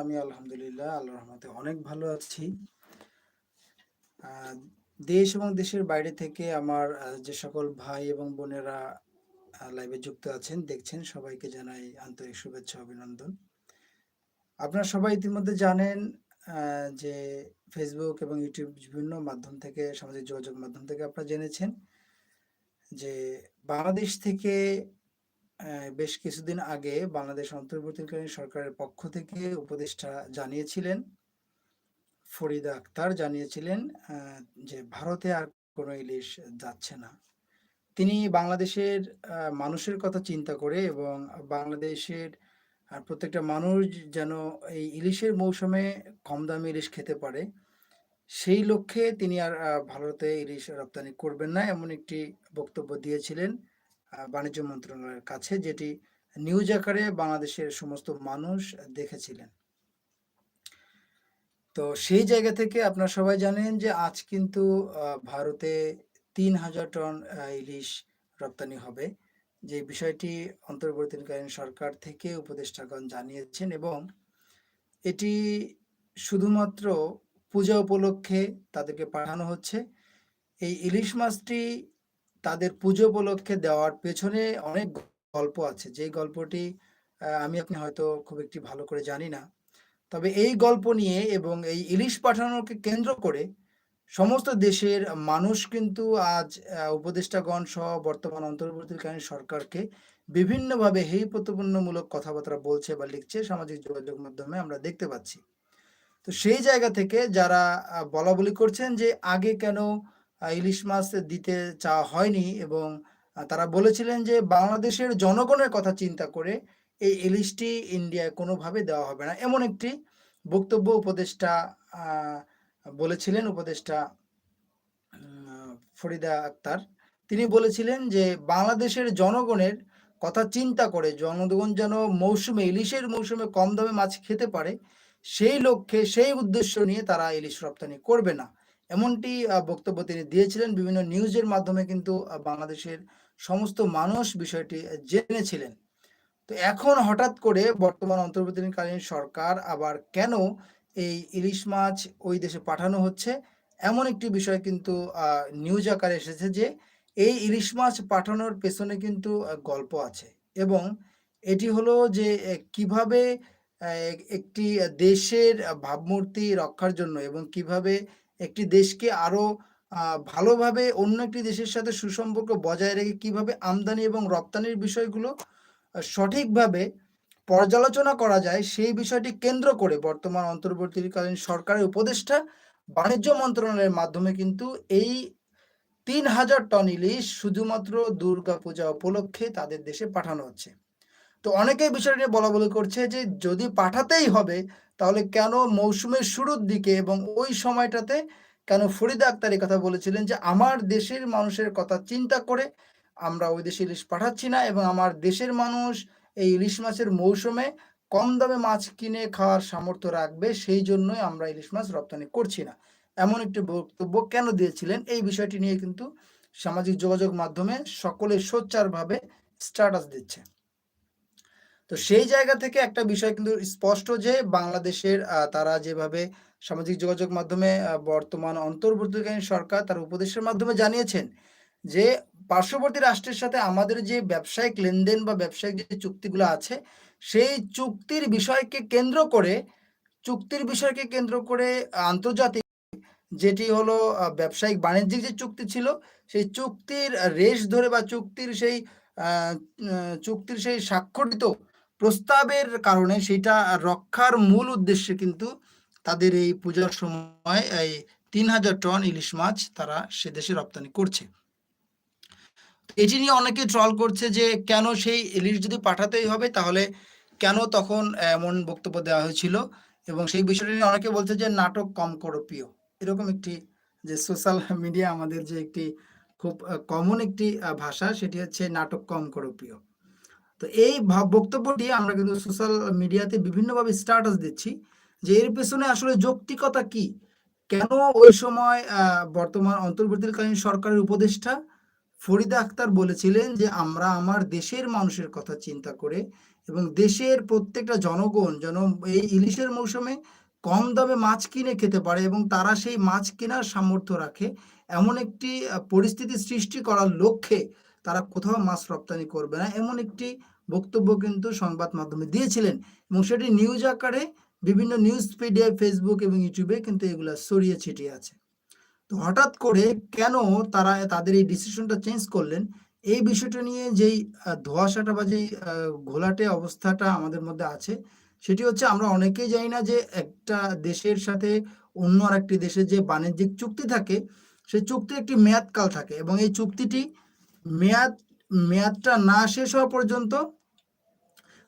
আমি আলহামদুলিল্লাহ আল্লাহ রহমতে অনেক ভালো আছি। দেশ এবং দেশের বাইরে থেকে আমার যে সকল ভাই এবং বোনেরা লাইভে যুক্ত আছেন, দেখছেন সবাইকে জানাই আন্তরিক শুভেচ্ছা অভিনন্দন। আপনারা সবাই ইতিমধ্যে জানেন যে ফেসবুক এবং ইউটিউব বিভিন্ন মাধ্যম থেকে সামাজিক যোগাযোগ মাধ্যম থেকে আপনারা জেনেছেন যে বাংলাদেশ থেকে বেশ কিছুদিন আগে বাংলাদেশ অন্তর্বর্তীকালীন সরকারের পক্ষ থেকে উপদেষ্টা জানিয়েছিলেন ফরিদা আক্তার জানিয়েছিলেন যে ভারতে আর কোনো ইলিশ যাচ্ছে না। তিনি বাংলাদেশের মানুষের কথা চিন্তা করে এবং বাংলাদেশের প্রত্যেকটা মানুষ যেন এই ইলিশের মৌসুমে কম দামে ইলিশ খেতে পারে, সেই লক্ষ্যে তিনি আর ভারতে ইলিশ রপ্তানি করবেন না এমন একটি বক্তব্য দিয়েছিলেন বাণিজ্য মন্ত্রণালয়ের কাছে, যেটি নিউজ আকারে বাংলাদেশের সমস্ত মানুষ দেখেছিলেন। তো সেই জায়গা থেকে আপনারা সবাই জানেন যে আজ কিন্তু ভারতে তিন হাজার টন ইলিশ রপ্তানি হবে। যে বিষয়টি অন্তর্বর্তীকালীন সরকার থেকে উপদেষ্টাগণ জানিয়েছেন এবং এটি শুধুমাত্র পূজা উপলক্ষে তাদেরকে পাঠানো হচ্ছে। এই ইলিশ মাছটি তাদের পুজো উপলক্ষে দেওয়ার পেছনে অনেক গল্প আছে। যেই গল্পটি আমি আপনি হয়তো খুব একটি ভালো করে জানি না। তবে এই গল্প নিয়ে এবং এই ইলিশ পাঠানোকে কেন্দ্র করে সমস্ত দেশের মানুষ কিন্তু আজ উপদেষ্টাগণ সহ বর্তমান অন্তর্বর্তীকালীন সরকারকে বিভিন্নভাবে হেয় প্রতিপন্নমূলক কথাবার্তা বলছে বা লিখছে সামাজিক যোগাযোগ মাধ্যমে আমরা দেখতে পাচ্ছি। তো সেই জায়গা থেকে যারা, আ, বলাবলি করছেন যে আগে কেন ইলিশ মাছ দিতে চাওয়া হয়নি এবং তারা বলেছিলেন যে বাংলাদেশের জনগণের কথা চিন্তা করে এই ইলিশটি ইন্ডিয়ায় কোনোভাবে দেওয়া হবে না। এমন একটি বক্তব্য উপদেষ্টা বলেছিলেন উপদেষ্টা ফরিদা আক্তার। তিনি বলেছিলেন যে বাংলাদেশের জনগণের কথা চিন্তা করে জনগণ যেন মৌসুমে ইলিশের মৌসুমে কম দামে মাছ খেতে পারে, সেই লক্ষ্যে সেই উদ্দেশ্য নিয়ে তারা ইলিশ রপ্তানি করবে না। এমনটি বক্তব্য তিনি দিয়েছিলেন। বিভিন্ন নিউজের মাধ্যমে কিন্তু বাংলাদেশের সমস্ত মানুষ বিষয়টি জেনেছিলেন। তো এখন হঠাৎ করে বর্তমান অন্তর্বর্তীকালীন সরকার আবার কেন এই ইলিশ মাছ ওই দেশে পাঠানো হচ্ছে, এমন একটি বিষয় কিন্তু নিউজ আকারে এসেছে যে এই ইলিশ মাছ পাঠানোর পেছনে কিন্তু গল্প আছে এবং এটি হলো যে কীভাবে একটি দেশের ভাবমূর্তি রক্ষার জন্য এবং কীভাবে একটি দেশকে আরও আ ভালোভাবে অন্য একটি দেশের সাথে সুসম্পর্ক বজায় রেখে কীভাবে আমদানি এবং রপ্তানির বিষয়গুলো সঠিকভাবে পর্যালোচনা করা যায়, সেই বিষয়টি কেন্দ্র করে বর্তমান অন্তর্বর্তীকালীন সরকারের উপদেষ্টা বাণিজ্য মন্ত্রণালয়ের মাধ্যমে কিন্তু এই ৩০০০ টন ইলিশ শুধুমাত্র দুর্গাপূজা উপলক্ষে তাদের দেশে পাঠানো হচ্ছে। তো অনেকেই বিষয়টি নিয়ে বলাবলি করছে যে যদি পাঠাতেই হবে তাহলে কেন মৌসুমের শুরুর দিকে এবং ওই সময়টাতে কেন ফরিদা আক্তার কথা বলেছিলেন যে, আমার দেশের মানুষের কথা চিন্তা করে আমরা ওই দেশে ইলিশ পাঠাচ্ছি না এবং আমার দেশের মানুষ এই ইলিশ মাছের মৌসুমে কম দামে মাছ কিনে খাওয়ার সামর্থ্য রাখবে, সেই জন্যই আমরা ইলিশ মাছ রপ্তানি করছি না। এমন একটি বক্তব্য কেন দিয়েছিলেন? এই বিষয়টি নিয়ে কিন্তু সামাজিক যোগাযোগ মাধ্যমে সকলে সোচ্চারভাবে স্ট্যাটাস দিচ্ছে। তো সেই জায়গা থেকে একটা বিষয় কিন্তু স্পষ্ট যে বাংলাদেশের তারা যেভাবে সামাজিক যোগাযোগ মাধ্যমে বর্তমান অন্তর্বর্তীকালীন সরকার তার উপদেশের মাধ্যমে জানিয়েছেন যে পার্শ্ববর্তী রাষ্ট্রের সাথে আমাদের যে ব্যবসায়িক লেনদেন বা ব্যবসায়িক যে চুক্তিগুলো আছে, সেই চুক্তির বিষয়কে কেন্দ্র করে চুক্তির বিষয়কে কেন্দ্র করে আন্তর্জাতিক যেটি হলো ব্যবসায়িক বাণিজ্যিক যে চুক্তি ছিল, সেই চুক্তির রেশ ধরে বা চুক্তির সেই চুক্তির সেই স্বাক্ষরিত প্রস্তাবের কারণে সেটা রক্ষার মূল উদ্দেশ্যে কিন্তু তাদের এই পূজার সময় এই ৩০০০ টন ইলিশ মাছ তারা সে দেশে রপ্তানি করছে। এটি নিয়ে অনেকে ট্রল করছে যে কেন সেই ইলিশ যদি পাঠাতেই হবে তাহলে কেন তখন এমন বক্তব্য দেওয়া হয়েছিল এবং সেই বিষয়টি নিয়ে অনেকে বলছে যে নাটক কম করো প্রিয়। এরকম একটি যে সোশ্যাল মিডিয়া আমাদের যে একটি খুব কমন একটি ভাষা সেটি হচ্ছে নাটক কম করো প্রিয়। তো এই বক্তব্যটি আমরা কিন্তু সোশ্যাল মিডিয়াতে বিভিন্নভাবে স্ট্যাটাস দিচ্ছি যে এর পেছনে আসলে যৌক্তিকতা কি? কেন ওই সময় বর্তমান অন্তর্বর্তীকালীন সরকারের উপদেষ্টা ফরিদা আক্তার বলেছিলেন যে আমরা আমার দেশের মানুষের কথা চিন্তা করে এবং দেশের প্রত্যেকটা জনগণ যেন এই ইলিশের মৌসুমে কম দামে মাছ কিনে খেতে পারে এবং তারা সেই মাছ কেনার সামর্থ্য রাখে এমন একটি পরিস্থিতি সৃষ্টি করার লক্ষ্যে তারা কোথাও মাছ রপ্তানি করবে না। এমন একটি বক্তব্য কিন্তু সংবাদ মাধ্যমে দিয়েছিলেন এবং সেটি নিউজ আকারে বিভিন্ন নিউজ ফিডে ফেসবুক এবং ইউটিউবে কিন্তু এগুলো ছড়িয়ে ছিটিয়ে আছে। তো হঠাৎ করে কেন তারা তাদের এই ডিসিশনটা চেঞ্জ করলেন? এই বিষয়টা নিয়ে যেই ধোঁয়াশাটা বা যেই ঘোলাটে অবস্থাটা আমাদের মধ্যে আছে, সেটি হচ্ছে আমরা অনেকেই জানি না যে একটা দেশের সাথে অন্য আরেকটি দেশের যে বাণিজ্যিক চুক্তি থাকে, সেই চুক্তির একটি মেয়াদকাল থাকে এবং এই চুক্তিটি মেয়াদ, মেয়াদটা না শেষ হওয়া পর্যন্ত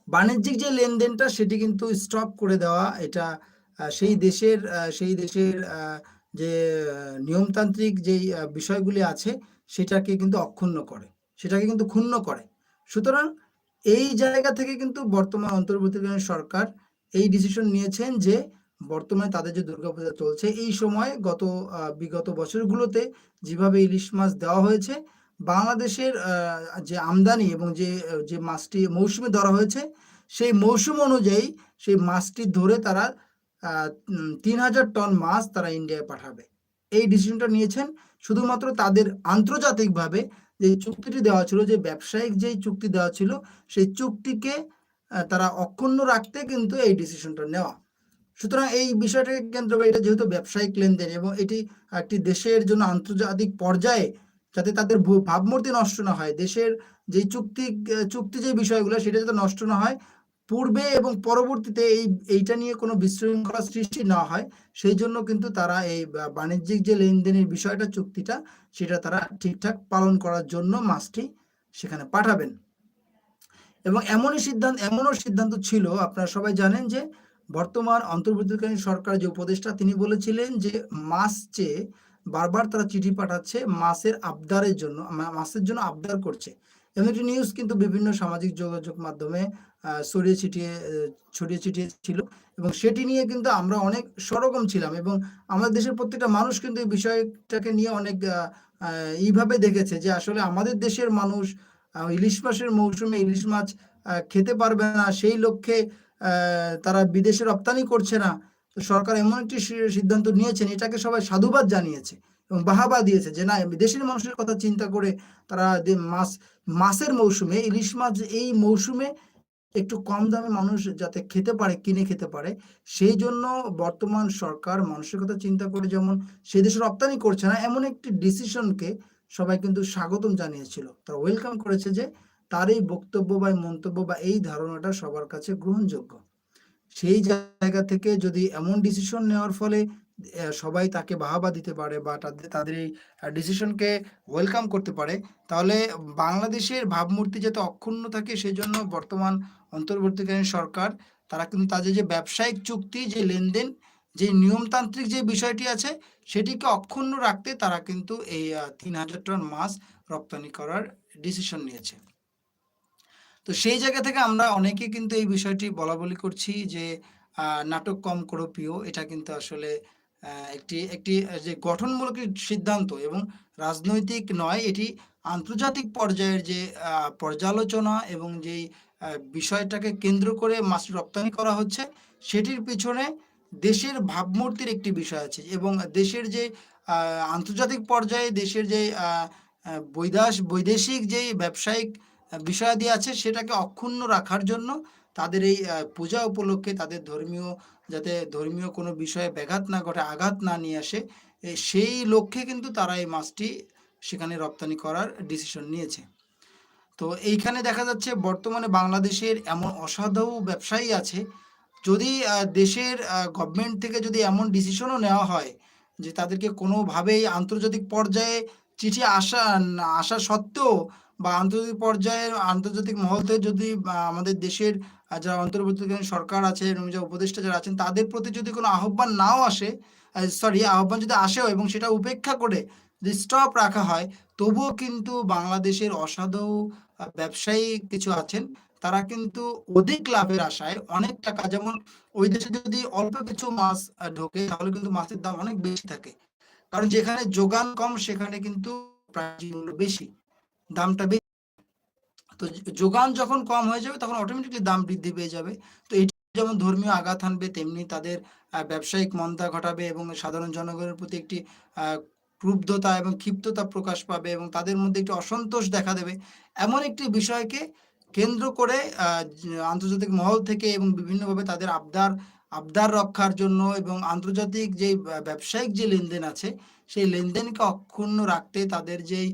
বাণিজ্যিক যে লেনদেনটা সেটি কিন্তু স্টপ করে দেওয়া, এটা সেই দেশের সেই দেশের যে নিয়মতান্ত্রিক যেই বিষয়গুলি আছে সেটাকে কিন্তু অক্ষুণ্ণ করে, সেটাকে কিন্তু ক্ষুণ্ণ করে। সুতরাং এই জায়গা থেকে কিন্তু বর্তমান অন্তর্বর্তীকালীন সরকার এই ডিসিশন নিয়েছেন যে বর্তমানে তাদের যে দুর্গাপূজা চলছে, এই সময় গত বিগত বছরগুলোতে যেভাবে ইলিশ মাছ দেওয়া হয়েছে বাংলাদেশের যে আমদানি এবং যে যে মাছটি মৌসুমে ধরা হয়েছে, সেই মৌসুম অনুযায়ী সেই মাছটি ধরে তারা তিন হাজার টন মাছ তারা ইন্ডিয়ায় পাঠাবে। এই ডিসিশনটা নিয়েছেন শুধুমাত্র তাদের আন্তর্জাতিকভাবে যে চুক্তিটি দেওয়া ছিল, যে ব্যবসায়িক যেই চুক্তি দেওয়া ছিল, সেই চুক্তিকে তারা অক্ষুণ্ণ রাখতে কিন্তু এই ডিসিশনটা নেওয়া। সুতরাং এই বিষয়টাকে কেন্দ্র করে এটা যেহেতু ব্যবসায়িক লেনদেন এবং এটি একটি দেশের জন্য আন্তর্জাতিক পর্যায়ে যাতে তাদের ভাবমূর্তি নষ্ট না হয়। দেশের যে চুক্তি চুক্তি যে বিষয়গুলো, সেটা যাতে নষ্ট না হয়। পূর্বে এবং পরবর্তীতে এই, এইটা নিয়ে কোনো বিশৃঙ্খলা সৃষ্টি না হয়। সেই জন্য কিন্তু তারা এই বাণিজ্যিক যে লেনদেনের বিষয়টা, চুক্তিটা, সেটা তারা ঠিকঠাক পালন করার জন্য মাছটি সেখানে পাঠাবেন। এবং এমনই সিদ্ধান্ত, এমনও সিদ্ধান্ত ছিল, আপনারা সবাই জানেন যে বর্তমান অন্তর্বর্তীকালীন সরকার যে উপদেষ্টা, তিনি বলেছিলেন যে মাছ চেয়ে বারবার তারা চিঠি পাঠাচ্ছে মাছের আবদারের জন্য মাছের জন্য আবদার করছে। এমন একটি নিউজ কিন্তু বিভিন্ন সামাজিক যোগাযোগ মাধ্যমে ছড়িয়ে ছিটিয়ে ছড়িয়ে ছিটিয়ে ছিল এবং সেটি নিয়ে কিন্তু আমরা অনেক সরগম ছিলাম এবং আমাদের দেশের প্রত্যেকটা মানুষ কিন্তু এই বিষয়টাকে নিয়ে অনেক এইভাবে দেখেছে যে আসলে আমাদের দেশের মানুষ ইলিশ মাছের মৌসুমে ইলিশ মাছ খেতে পারবে না, সেই লক্ষ্যে তারা বিদেশে রপ্তানি করছে না। তো সরকার এমন একটি সিদ্ধান্ত নিয়েছেন, এটাকে সবাই সাধুবাদ জানিয়েছে এবং বাহাবা দিয়েছে যে, না দেশের মানুষের কথা চিন্তা করে তারা মাছ মাছের মৌসুমে, ইলিশ মাছ এই মৌসুমে একটু কম দামে মানুষ যাতে খেতে পারে, কিনে খেতে পারে, সেই জন্য বর্তমান সরকার মানুষের কথা চিন্তা করে যেমন সে দেশে রপ্তানি করছে না, এমন একটি ডিসিশনকে সবাই কিন্তু স্বাগতম জানিয়েছিল। তারা ওয়েলকাম করেছে যে, তার এই বক্তব্য বা মন্তব্য বা এই ধারণাটা সবার কাছে গ্রহণযোগ্য। সেই জায়গা থেকে যদি এমন ডিসিশন নেওয়ার ফলে সবাই তাকে বাহাবা দিতে পারে বা তাদের তাদের এই ডিসিশনকে ওয়েলকাম করতে পারে, তাহলে বাংলাদেশের ভাবমূর্তি যাতে অক্ষুণ্ণ থাকে সেই জন্য বর্তমান অন্তর্বর্তীকালীন সরকার, তারা কিন্তু তাদের যে ব্যবসায়িক চুক্তি, যে লেনদেন, যে নিয়মতান্ত্রিক যে বিষয়টি আছে, সেটিকে অক্ষুণ্ণ রাখতে তারা কিন্তু এই তিন হাজার টন মাছ রপ্তানি করার ডিসিশন নিয়েছে। তো সেই জায়গা থেকে আমরা অনেকে কিন্তু এই বিষয়টি বলা বলি করছি যে নাটক কম করো প্রিয়। এটা কিন্তু আসলে একটি একটি, যে গঠনমূলক সিদ্ধান্ত এবং রাজনৈতিক নয়, এটি আন্তর্জাতিক পর্যায়ের যে পর্যালোচনা এবং যেই বিষয়টাকে কেন্দ্র করে মাছ রপ্তানি করা হচ্ছে, সেটির পিছনে দেশের ভাবমূর্তির একটি বিষয় আছে এবং দেশের যে আন্তর্জাতিক পর্যায়ে দেশের যে বৈদাস, বৈদেশিক যেই ব্যবসায়িক বিষয়াদি আছে, সেটাকে অক্ষুণ্ণ রাখার জন্য তাদের এই পূজা উপলক্ষে তাদের ধর্মীয়, যাতে ধর্মীয় কোনো বিষয়ে ব্যাঘাত না ঘটে, আঘাত না নিয়ে আসে সেই লক্ষ্যে কিন্তু তারা এই মাছটি সেখানে রপ্তানি করার ডিসিশন নিয়েছে। তো এইখানে দেখা যাচ্ছে বর্তমানে বাংলাদেশের এমন অসাধু ব্যবসায়ী আছে, যদি দেশের গভর্নমেন্ট থেকে যদি এমন ডিসিশনও নেওয়া হয় যে তাদেরকে কোনোভাবেই আন্তর্জাতিক পর্যায়ে চিঠি আসা আসা সত্ত্বেও বা আন্তর্জাতিক পর্যায়ে আন্তর্জাতিক মহল থেকে যদি আমাদের দেশের যারা অন্তর্বর্তীকালীন সরকার আছে, এবং যারা উপদেষ্টা যারা আছেন, তাদের প্রতি যদি কোনো আহ্বান নাও আসে সরি আহ্বান যদি আসেও এবং সেটা উপেক্ষা করে যদি স্টপ রাখা হয়, তবুও কিন্তু বাংলাদেশের অসাধু ব্যবসায়ী কিছু আছেন, তারা কিন্তু অধিক লাভের আশায় অনেক টাকা, যেমন ওই দেশে যদি অল্প কিছু মাছ ঢোকে, তাহলে কিন্তু মাছের দাম অনেক বেশি থাকে। কারণ যেখানে যোগান কম, সেখানে কিন্তু বেশি। দামটা বেশি তো যোগান যখন কম হয়ে যাবে তখন অটোমেটিকলি দাম বৃদ্ধি পেয়ে যাবে। তো এটি যেমন ধর্মীয় আঘাত হানবে, তেমনি তাদের ব্যবসায়িক মন্দা ঘটাবে এবং সাধারণ জনগণের প্রতি একটি ক্রুব্ধতা এবং ক্ষিপ্ততা প্রকাশ পাবে এবং তাদের মধ্যে একটি অসন্তোষ দেখা দেবে। এমন একটি বিষয়কে কেন্দ্র করে আন্তর্জাতিক মহল থেকে এবং বিভিন্নভাবে তাদের আবদার আবদার রক্ষার জন্য এবং আন্তর্জাতিক যে ব্যবসায়িক যে লেনদেন আছে, সেই লেনদেনকে অক্ষুণ্ণ রাখতে তাদের যেই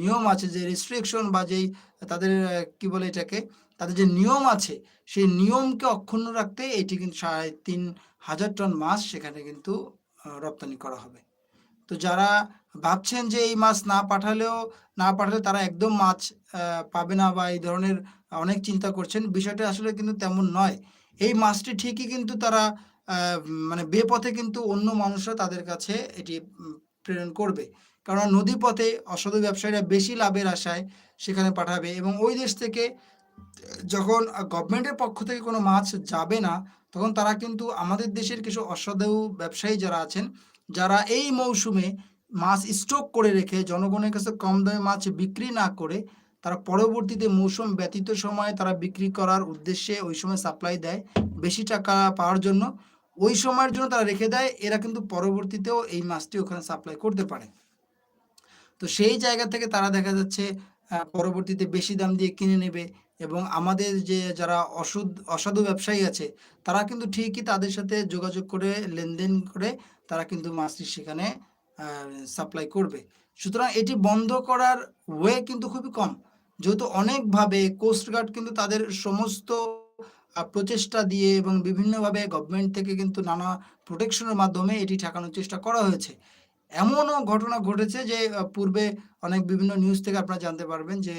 নিয়ম আছে, যে রেস্ট্রিকশন বা যেই তাদের কি বলে এটাকে, তাদের যে নিয়ম আছে, সেই নিয়মকে অক্ষুণ্ণ রাখতে এটি কিন্তু সাড়ে তিন হাজার টন মাছ সেখানে কিন্তু রপ্তানি করা হবে। তো যারা ভাবছেন যে এই মাছ না পাঠালেও, না পাঠালে তারা একদম মাছ পাবে না বা এই ধরনের অনেক চিন্তা করছেন, বিষয়টা আসলে কিন্তু তেমন নয়। এই মাছটি ঠিকই কিন্তু তারা মানে বেপথে কিন্তু অন্য মানুষরা তাদের কাছে এটি প্রেরণ করবে। কারণ নদী পথে অসাধু ব্যবসায়ীরা বেশি লাভের আশায় সেখানে পাঠাবে এবং ওই দেশ থেকে যখন গভর্নমেন্টের পক্ষ থেকে কোনো মাছ যাবে না, তখন তারা কিন্তু আমাদের দেশের কিছু অসাধু ব্যবসায়ী যারা আছেন, যারা এই মৌসুমে মাছ স্টক করে রেখে জনগণের কাছে কম দামে মাছ বিক্রি না করে তারা পরবর্তীতে মৌসুম ব্যতীত সময়ে তারা বিক্রি করার উদ্দেশ্যে ওই সময় সাপ্লাই দেয় বেশি টাকা পাওয়ার জন্য। ওই সময়ের জন্য তারা রেখে দেয়, এরা কিন্তু পরবর্তীতেও এই মাছটি ওখানে সাপ্লাই করতে পারে। তো সেই জায়গা থেকে তারা দেখা যাচ্ছে পরবর্তীতে বেশি দাম দিয়ে কিনে নেবে এবং আমাদের যে যারা অসুদ, অসাধু ব্যবসায়ী আছে, তারা কিন্তু ঠিকই তাদের সাথে যোগাযোগ করে, লেনদেন করে তারা কিন্তু মাছটি সেখানে সাপ্লাই করবে। সুতরাং এটি বন্ধ করার ওয়ে কিন্তু খুবই কম। যেহেতু অনেকভাবে কোস্টগার্ড কিন্তু তাদের সমস্ত প্রচেষ্টা দিয়ে এবং বিভিন্নভাবে গভর্নমেন্ট থেকে কিন্তু নানা প্রোটেকশনের মাধ্যমে এটি ঠেকানোর চেষ্টা করা হয়েছে। এমনও ঘটনা ঘটেছে যে পূর্বে অনেক বিভিন্ন নিউজ থেকে আপনারা জানতে পারবেন যে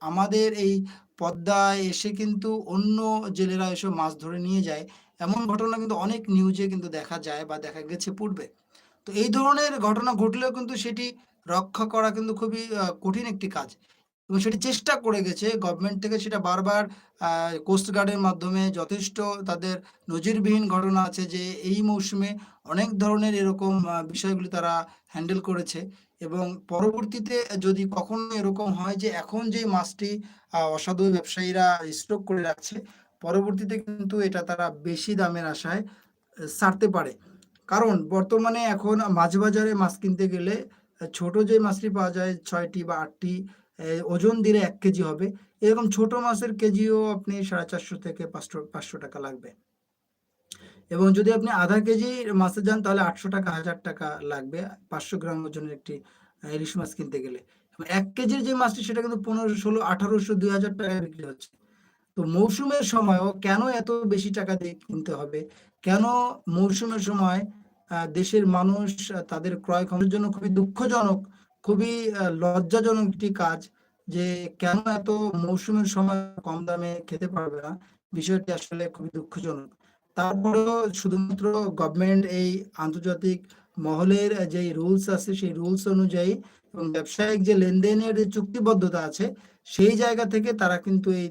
আমাদের এই পদ্মায় এসে কিন্তু অন্য জেলেরা এসে মাছ ধরে নিয়ে যায়। এমন ঘটনা কিন্তু অনেক নিউজে কিন্তু দেখা যায় বা দেখা গেছে পূর্বে। তো এই ধরনের ঘটনা ঘটলেও কিন্তু সেটি রক্ষা করা কিন্তু খুবই কঠিন একটি কাজ। এবং সেটি চেষ্টা করে গেছে। গভর্নমেন্ট থেকে সেটা বারবার কোস্টগার্ডের মাধ্যমে যথেষ্ট তাদের নজিরবিহীন ঘটনা আছে যে এই মৌসুমে অনেক ধরনের এরকম বিষয়গুলি তারা হ্যান্ডেল করেছে এবং পরবর্তীতে যদি কখনো এরকম হয় যে এখন যে মাছটি অসাধু ব্যবসায়ীরা স্টক করে রাখছে, পরবর্তীতে কিন্তু এটা তারা বেশি দামের আশায় ছাড়তে পারে। কারণ বর্তমানে এখন মাছ বাজারে মাছ কিনতে গেলে ছোট যে মাছটি পাওয়া যায় ছয়টি বা আটটি ওজন দিলে এক কেজি হবে। এরকম ছোট মাছের কেজিও আপনি সাড়ে চারশো থেকে পাঁচশো পাঁচশো টাকা লাগবে। এবং যদি আপনি আধা কেজি মাছে যান, তাহলে আটশো টাকা, হাজার টাকা লাগবে পাঁচশো গ্রাম ওজনের একটি ইলিশ মাছ কিনতে গেলে। এক কেজির যে মাছটি, সেটা কিন্তু পনেরো ষোলো, আঠারোশো, দুই হাজার টাকায় বিক্রি হচ্ছে। তো মৌসুমের সময়ও কেন এত বেশি টাকা দিয়ে কিনতে হবে? কেন মৌসুমের সময় দেশের মানুষ তাদের ক্রয় ক্ষমতার জন্য খুবই দুঃখজনক খুবই লজ্জাজনক একটি কাজ যে কেন এত মৌসুমের সময় কম দামে খেতে পারবে না? বিষয়টি আসলে খুবই দুঃখজনক। তারপরেও শুধুমাত্র গভর্নমেন্ট এই আন্তর্জাতিক মহলের যে রুলস আছে, সেই রুলস অনুযায়ী এবং ব্যবসায়িক যে লেনদেনের যে চুক্তিবদ্ধতা আছে, সেই জায়গা থেকে তারা কিন্তু এই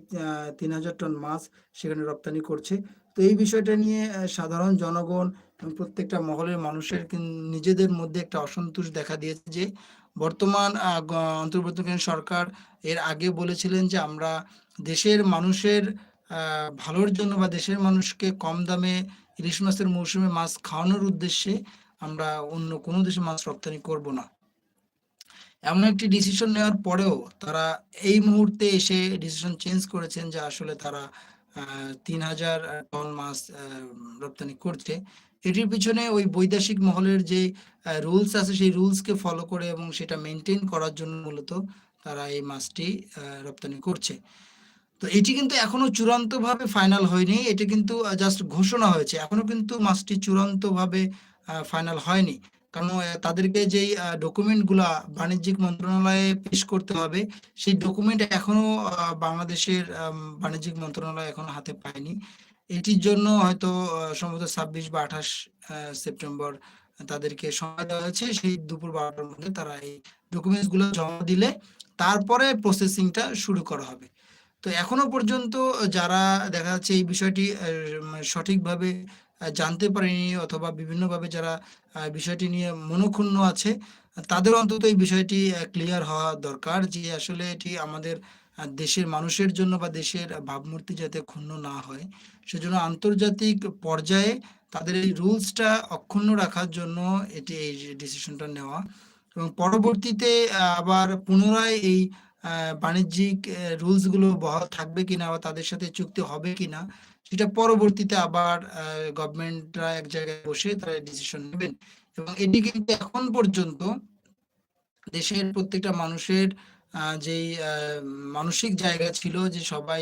তিন হাজার টন মাছ সেখানে রপ্তানি করছে। তো এই বিষয়টা নিয়ে সাধারণ জনগণ প্রত্যেকটা মহলের মানুষের নিজেদের মধ্যে একটা অসন্তোষ দেখা দিয়েছে যে বর্তমান অন্তর্বর্তীকালীন সরকার এর আগে বলেছিলেন যে আমরা দেশের মানুষের ভালোর জন্য বা দেশের মানুষকে কম দামে ইলিশ মাছের মৌসুমে মাছ খাওয়ানোর উদ্দেশ্যে আমরা অন্য কোনো দেশে মাছ রপ্তানি করব না। এমন একটি ডিসিশন নেওয়ার পরেও তারা এই মুহূর্তে এসে ডিসিশন চেঞ্জ করেছেন যে আসলে তারা তিন হাজার টন মাছ রপ্তানি করছে। এটির পিছনে ওই বৈদেশিক মহলের যে রুলস আছে, সেই রুলসকে ফলো করে এবং সেটা মেনটেন করার জন্য মূলত তারা এই মাছটি রপ্তানি করছে। তো এটি কিন্তু এখনও চূড়ান্তভাবে ফাইনাল হয়নি। এটি কিন্তু জাস্ট ঘোষণা হয়েছে। এখনও কিন্তু মাছটি চূড়ান্তভাবে ফাইনাল হয়নি। কারণ তাদেরকে যেই ডকুমেন্টগুলা বাণিজ্যিক মন্ত্রণালয়ে পেশ করতে হবে, সেই ডকুমেন্ট এখনও বাংলাদেশের বাণিজ্যিক মন্ত্রণালয় এখনও হাতে পায়নি। এটির জন্য হয়তো সম্ভবত ছাব্বিশ বা আঠাশ সেপ্টেম্বর তাদেরকে সময় দেওয়া হয়েছে। সেই দুপুর বারোটার মধ্যে তারা এই ডকুমেন্টসগুলো জমা দিলে তারপরে প্রসেসিংটা শুরু করা হবে। তো এখনও পর্যন্ত যারা দেখা যাচ্ছে এই বিষয়টি সঠিকভাবে জানতে পারেনি অথবা বিভিন্নভাবে যারা বিষয়টি নিয়ে মনোক্ষুণ্ণ আছে, তাদের অন্তত এই বিষয়টি ক্লিয়ার হওয়া দরকার যে আসলে এটি আমাদের দেশের মানুষের জন্য বা দেশের ভাবমূর্তি যাতে ক্ষুণ্ণ না হয়, সেজন্য আন্তর্জাতিক পর্যায়ে তাদের এই রুলসটা অক্ষুণ্ণ রাখার জন্য এটি এই ডিসিশনটা নেওয়া এবং পরবর্তীতে আবার পুনরায় এই বাণিজ্যিক রুলসগুলো বহাল থাকবে কিনা বা তাদের সাথে চুক্তি হবে কিনা, সেটা পরবর্তীতে আবার গভর্নমেন্টরা এক জায়গায় বসে তারা ডিসিশন নেবেন। এবং এটি কিন্তু এখন পর্যন্ত দেশের প্রত্যেকটা মানুষের যেই মানসিক জায়গা ছিল যে সবাই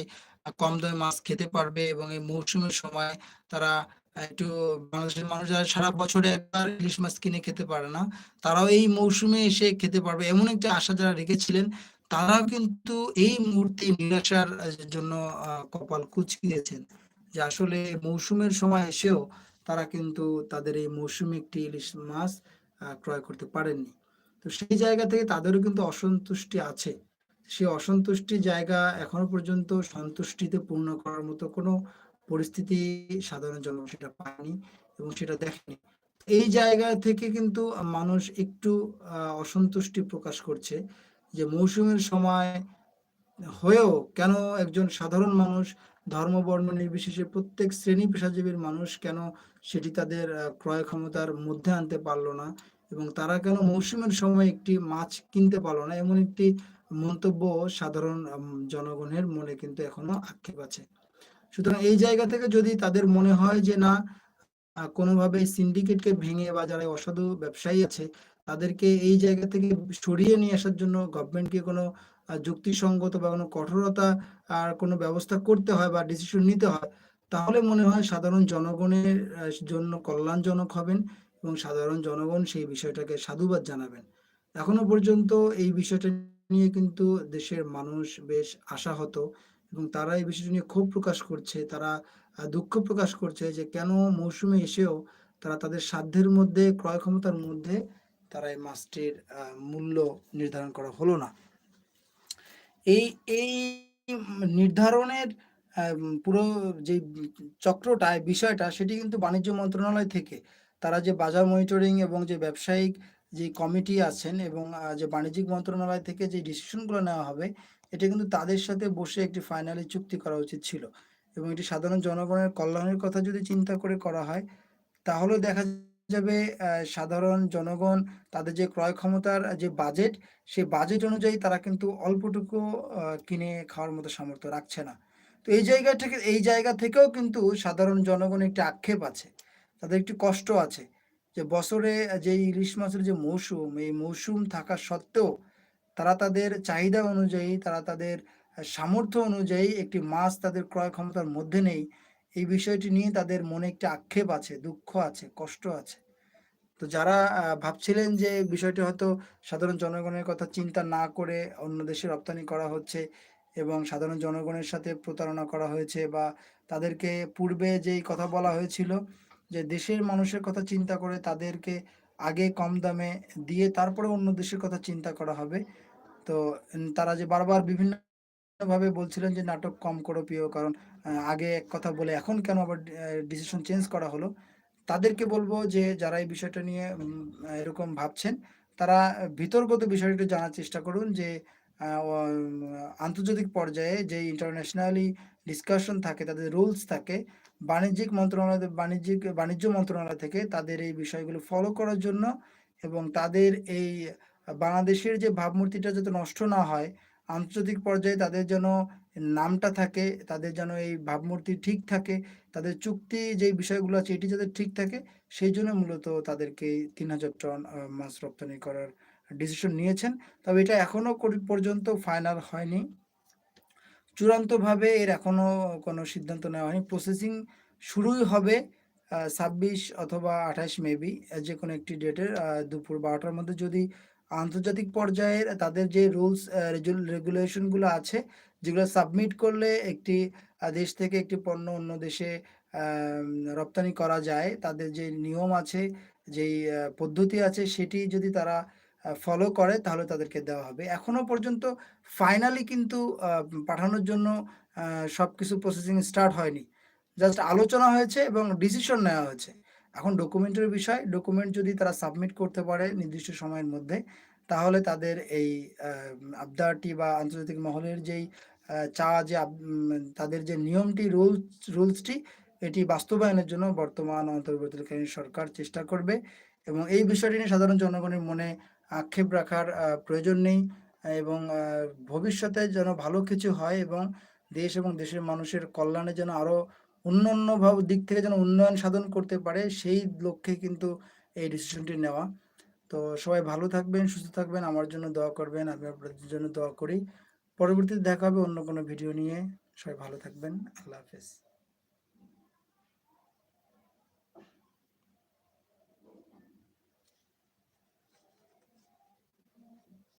কম দামে মাছ খেতে পারবে এবং এই মৌসুমের সময় তারা একটু বাংলাদেশের মানুষ যারা সারা বছরে একবার ইলিশ মাছ কিনে খেতে পারে না, তারাও এই মৌসুমে এসে খেতে পারবে। এমন একটা আশা যারা রেখেছিলেন, তারাও কিন্তু এই মুহূর্তে নিরাশার জন্য কপাল কুঁচকিয়েছেন। যে আসলে মৌসুমের সময় এসেও তারা কিন্তু তাদের এই মৌসুমী একটি ইলিশ মাছ ক্রয় করতে পারেননি। তো সেই জায়গা থেকে তাদেরও কিন্তু অসন্তুষ্টি আছে। সেই অসন্তুষ্টি জায়গা এখনও পর্যন্ত সন্তুষ্টিতে পূর্ণ করার মতো কোনো পরিস্থিতি সাধারণ জনগণ সেটা পায়নি এবং সেটা দেখেনি। এই জায়গা থেকে কিন্তু মানুষ একটু অসন্তুষ্টি প্রকাশ করছে যে মৌসুমের সময় হয়েও কেন একজন সাধারণ মানুষ ধর্ম, বর্ণ নির্বিশেষে প্রত্যেক শ্রেণি পেশাজীবীর মানুষ কেন সেটি তাদের ক্রয় ক্ষমতার মধ্যে আনতে পারল না এবং তারা কেন মৌসুমের সময় একটি মাছ কিনতে পারল না, এমন একটি মন্তব্য সাধারণ জনগণের মনে কিন্তু এখনও আক্ষেপ আছে। সুতরাং এই জায়গা থেকে যদি তাদের মনে হয় যে না কোনোভাবে সিন্ডিকেটকে ভেঙে বা যারা অসাধু ব্যবসায়ী আছে, তাদেরকে এই জায়গা থেকে সরিয়ে নিয়ে আসার জন্য গভর্নমেন্টকে কোনো যুক্তিসঙ্গত বা কোনো কঠোরতা আর কোনো ব্যবস্থা করতে হয় বা ডিসিশন নিতে হয়, তাহলে মনে হয় সাধারণ জনগণের জন্য কল্যাণজনক হবেন এবং সাধারণ জনগণ সেই বিষয়টাকে সাধুবাদ জানাবেন। এখনও পর্যন্ত এই বিষয়টা নিয়ে কিন্তু দেশের মানুষ বেশ আশাহত এবং তারা এই বিষয়টি নিয়ে ক্ষোভ প্রকাশ করছে। তারা দুঃখ প্রকাশ করছে যে কেন মৌসুমে এসেও তারা তাদের সাধ্যের মধ্যে ক্রয় ক্ষমতার মধ্যে তারা এই মাছটির মূল্য নির্ধারণ করা হলো না। এই এই নির্ধারণের পুরো যে চক্রটা, বিষয়টা সেটি কিন্তু বাণিজ্য মন্ত্রণালয় থেকে তারা যে বাজার মনিটরিং এবং যে ব্যবসায়িক যে কমিটি আছেন এবং যে বাণিজ্যিক মন্ত্রণালয় থেকে যে ডিসিশনগুলো নেওয়া হবে, এটা কিন্তু তাদের সাথে বসে একটি ফাইনালি চুক্তি করা উচিত ছিল এবং এটি সাধারণ জনগণের কল্যাণের কথা যদি চিন্তা করে করা হয়, তাহলেও দেখা যাবে সাধারণ জনগণ তাদের যে ক্রয় ক্ষমতার যে বাজেট, সেই বাজেট অনুযায়ী তারা কিন্তু অল্পটুকু কিনে খাওয়ার মতো সামর্থ্য রাখছে না। তো এই জায়গা থেকে এই জায়গা থেকেও কিন্তু সাধারণ জনগণের একটি আক্ষেপ আছে। তাদের একটি কষ্ট আছে যে বছরে যে ইলিশ মাছের যে মৌসুম, এই মৌসুম থাকা সত্ত্বেও তারা তাদের চাহিদা অনুযায়ী, তারা তাদের সামর্থ্য অনুযায়ী একটি মাছ তাদের ক্রয় ক্ষমতার মধ্যে নেই। এই বিষয়টি নিয়ে তাদের মনে একটি আক্ষেপ আছে, দুঃখ আছে, কষ্ট আছে। তো যারা ভাবছিলেন যে বিষয়টি হয়তো সাধারণ জনগণের কথা চিন্তা না করে অন্য দেশে রপ্তানি করা হচ্ছে এবং সাধারণ জনগণের সাথে প্রতারণা করা হয়েছে বা তাদেরকে পূর্বে যেই কথা বলা হয়েছিল যে দেশের মানুষের কথা চিন্তা করে তাদেরকে আগে কম দামে দিয়ে তারপরে অন্য দেশের কথা চিন্তা করা হবে। তো তারা যে বারবার বিভিন্নভাবে বলছিলেন যে নাটক কম করো প্রিয় কারণ আগে এক কথা বলে এখন কেন আবার ডিসিশন চেঞ্জ করা হলো? তাদেরকে বলব যে যারা এই বিষয়টা নিয়ে এরকম ভাবছেন, তারা বিতর্কত বিষয়টা জানার চেষ্টা করুন যে আন্তর্জাতিক পর্যায়ে যে ইন্টারন্যাশনালি ডিসকাশন থাকে, তাদের রুলস থাকে, বাণিজ্যিক মন্ত্রণালয় বাণিজ্যিক বাণিজ্য মন্ত্রণালয় থেকে তাদের এই বিষয়গুলো ফলো করার জন্য এবং তাদের এই বাংলাদেশের যে ভাবমূর্তিটা যাতে নষ্ট না হয়, আন্তর্জাতিক পর্যায়ে তাদের যেন নামটা থাকে, তাদের যেন এই ভাবমূর্তি ঠিক থাকে, তাদের চুক্তি যেই বিষয়গুলো আছে এটি যাতে ঠিক থাকে, সেই জন্য মূলত তাদেরকে ৩০০০ টন মাছ রপ্তানি করার ডিসিশন নিয়েছেন। তবে এটা এখনও পর্যন্ত ফাইনাল হয়নি। চূড়ান্তভাবে এর এখনও কোনো সিদ্ধান্ত নেওয়া হয়নি। প্রসেসিং শুরুই হবে ছাব্বিশ ২৬ অথবা ২৮ মেবি যে কোনো একটি ডেটের দুপুর বারোটার মধ্যে যদি আন্তর্জাতিক পর্যায়ের তাদের যে রুলস রেজুল আছে, যেগুলো সাবমিট করলে একটি দেশ থেকে একটি পণ্য অন্য দেশে রপ্তানি করা যায়, তাদের যে নিয়ম আছে, যেই পদ্ধতি আছে সেটি যদি তারা ফলো করে তাহলে তাদেরকে দেওয়া হবে। এখনও পর্যন্ত ফাইনালি কিন্তু পাঠানোর জন্য সব কিছু প্রসেসিং স্টার্ট হয়নি। জাস্ট আলোচনা হয়েছে এবং ডিসিশন নেওয়া হয়েছে। এখন ডকুমেন্টের বিষয়, ডকুমেন্ট যদি তারা সাবমিট করতে পারে নির্দিষ্ট সময়ের মধ্যে, তাহলে তাদের এই আবদারটি বা আন্তর্জাতিক মহলের যেই চা যে তাদের যে নিয়মটি রুলস রুলসটি এটি বাস্তবায়নের জন্য বর্তমান অন্তর্বর্তীকালীন সরকার চেষ্টা করবে এবং এই বিষয়টি নিয়ে সাধারণ জনগণের মনে আক্ষেপ রাখার প্রয়োজন নেই এবং ভবিষ্যতে যেন ভালো কিছু হয় এবং দেশ এবং দেশের মানুষের কল্যাণে যেন আরও অন্যান্য ভাব দিক থেকে যেন উন্নয়ন সাধন করতে পারে সেই লক্ষ্যে কিন্তু এই ডিসিশনটি নেওয়া। তো সবাই ভালো থাকবেন, সুস্থ থাকবেন, আমার জন্য দোয়া করবেন, আমি আপনাদের জন্য দোয়া করি। পরবর্তীতে দেখা হবে অন্য কোনো ভিডিও নিয়ে। সবাই ভালো থাকবেন। আল্লাহ হাফেজ।